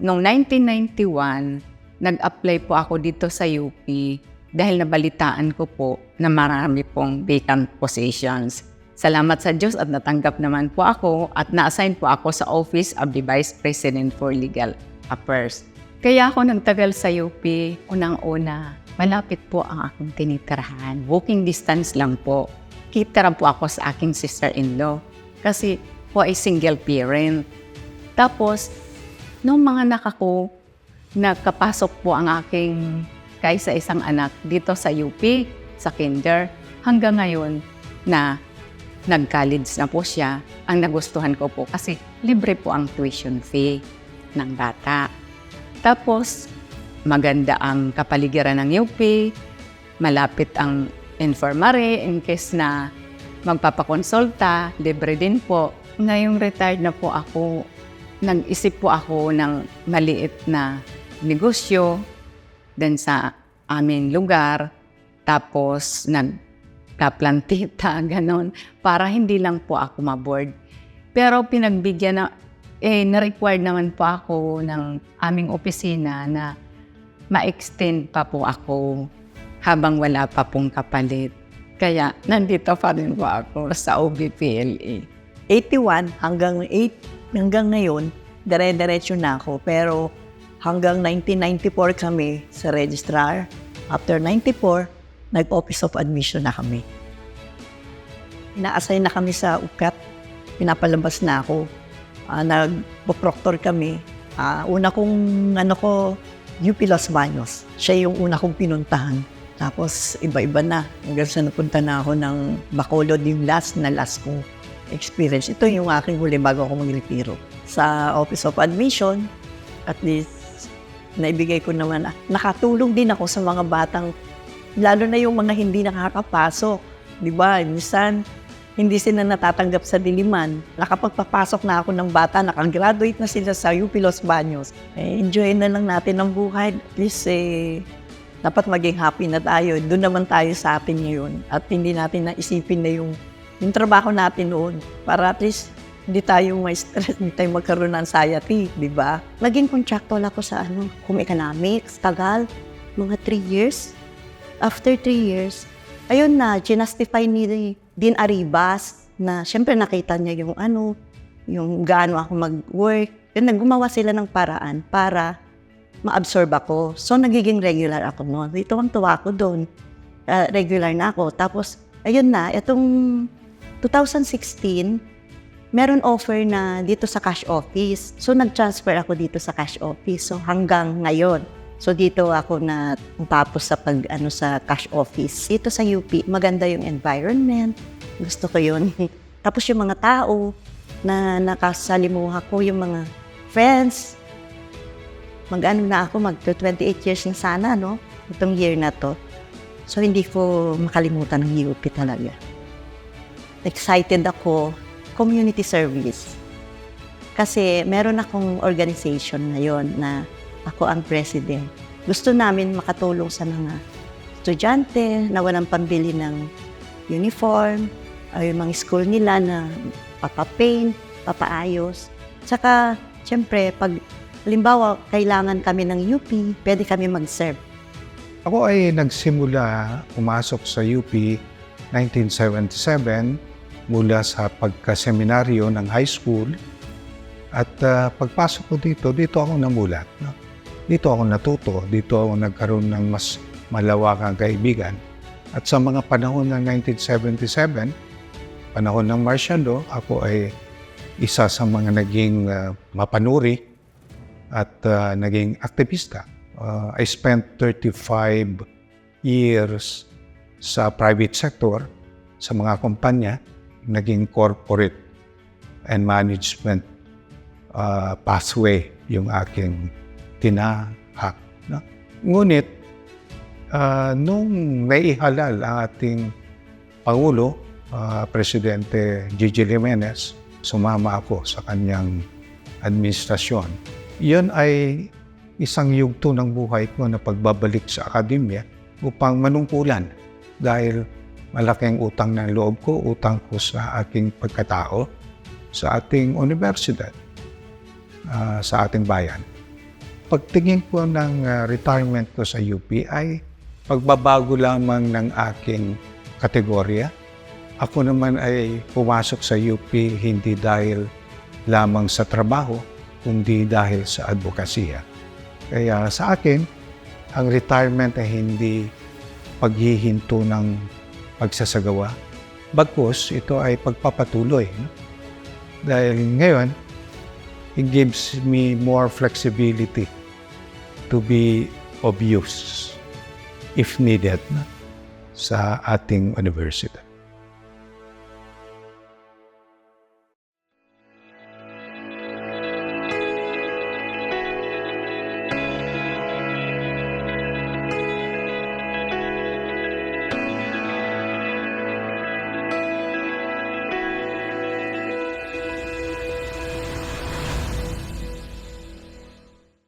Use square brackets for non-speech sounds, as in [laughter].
noong 1991, nag-apply po ako dito sa UP dahil nabalitaan ko po na marami pong vacant positions. Salamat sa Diyos at natanggap naman po ako at na-assign po ako sa Office of the Vice President for Legal Affairs. Kaya ako nagtagal sa UP, unang-una, malapit po ang aking tinitirahan. Walking distance lang po. Kitira po ako sa aking sister-in-law kasi po ay single parent. Tapos, nung mga anak ako, nagkapasok po ang aking kaisa isang anak dito sa UP, sa kinder, hanggang ngayon na nag-college na po siya, ang nagustuhan ko po kasi libre po ang tuition fee ng bata. Tapos, maganda ang kapaligiran ng UP, malapit ang infirmary in case na magpapakonsulta, libre din po. Ngayong retired na po ako, nag-isip po ako ng maliit na negosyo din sa aming lugar. Tapos nagkaplantita, [laughs] ganon, para hindi lang po ako maboard. Pero pinagbigyan na, eh, na-required naman po ako ng aming opisina na ma-extend pa po ako habang wala pa pong kapalit. Kaya nandito pa rin po ako sa OBPLA. 81 hanggang 8 hanggang ngayon, dire-diretso na ako. Pero hanggang 1994 kami sa registrar. After 94, nag-office of admission na kami. Ina-assign na kami sa UCAT. Pinapalabas na ako. Uh, Nag-proctor kami. Ah, una kong ano ko, UP Los Baños. Siya yung una kong pinuntahan. Tapos iba-iba na. Hanggang sa napunta na ako ng Bacolod, yung last na last kong experience. Ito yung aking huli bago ako mag-retiro. Sa Office of Admission, at least naibigay ko naman, ah, nakatulong din ako sa mga batang, lalo na yung mga hindi nakakapasok. Di ba? Minsan, hindi sila natatanggap sa diliman. Nakapagpapasok na ako ng bata, nakagraduate na sila sa UP Los Baños. Eh, enjoy na lang natin ang buhay. At least, eh, dapat maging happy na tayo. Doon naman tayo sa atin ngayon. At hindi natin naisipin na yung, yung trabaho natin noon. Para at least, hindi tayo may stress, hindi tayo magkaroon ng anxiety, di ba? Naging contractual ako sa ano, home economics, tagal, mga 3 years. After 3 years, ayun na, ginastify ni Dean Arribas na syempre nakita niya yung ano, yung gaano ako mag-work. Yun, gumawa sila ng paraan para ma-absorb ako. So, nagiging regular ako noon. Ito ang tuwa ko doon. Ah, regular na ako. Tapos, ayun na, itong 2016, meron offer na dito sa cash office. So, nag-transfer ako dito sa cash office. So, hanggang ngayon. So, dito ako na tapos sa pag, ano, sa cash office. Dito sa UP, maganda yung environment. Gusto ko yun. [laughs] tapos yung mga tao na nakasalimuha ko, yung mga friends. Mag-ano na ako, mag-28 years na sana, no? Itong year na to. So, hindi ko makalimutan ng UP talaga. Excited ako community service. Kasi meron akong organization ngayon na ako ang president. Gusto namin makatulong sa mga estudyante na walang pambili ng uniform, ay yung mga school nila na papapaint, papaayos. Tsaka, syempre, pag halimbawa kailangan kami ng UP, pwede kami mag-serve. Ako ay nagsimula pumasok sa UP 1977 mula sa pagkaseminaryo ng high school at ah, pagpasok ko dito, dito ako namulat. No? Dito ako natuto, dito ako nagkaroon ng mas malawakang kaibigan. At sa mga panahon ng 1977, panahon ng martial law, ako ay isa sa mga naging ah, mapanuri at ah, naging aktivista. Ah, I spent 35 years sa private sector, sa mga kumpanya, naging corporate and management ah, pathway yung aking tinahak. No? Ngunit, ah, nung naihalal ang ating Pangulo, ah, Presidente Gigi Jimenez, sumama ako sa kanyang administrasyon. Yun ay isang yugto ng buhay ko na pagbabalik sa akademya upang manungkulan dahil malaking utang ng loob ko, utang ko sa aking pagkatao, sa ating universidad, ah, sa ating bayan. pagtingin ko ng ah, retirement ko sa UP ay pagbabago lamang ng aking kategorya. Ako naman ay pumasok sa UP hindi dahil lamang sa trabaho, kundi dahil sa advokasya. Kaya sa akin, ang retirement ay hindi paghihinto ng pagsasagawa. Bagkus, ito ay pagpapatuloy. No? Dahil ngayon, it gives me more flexibility to be of use if needed no? sa ating university.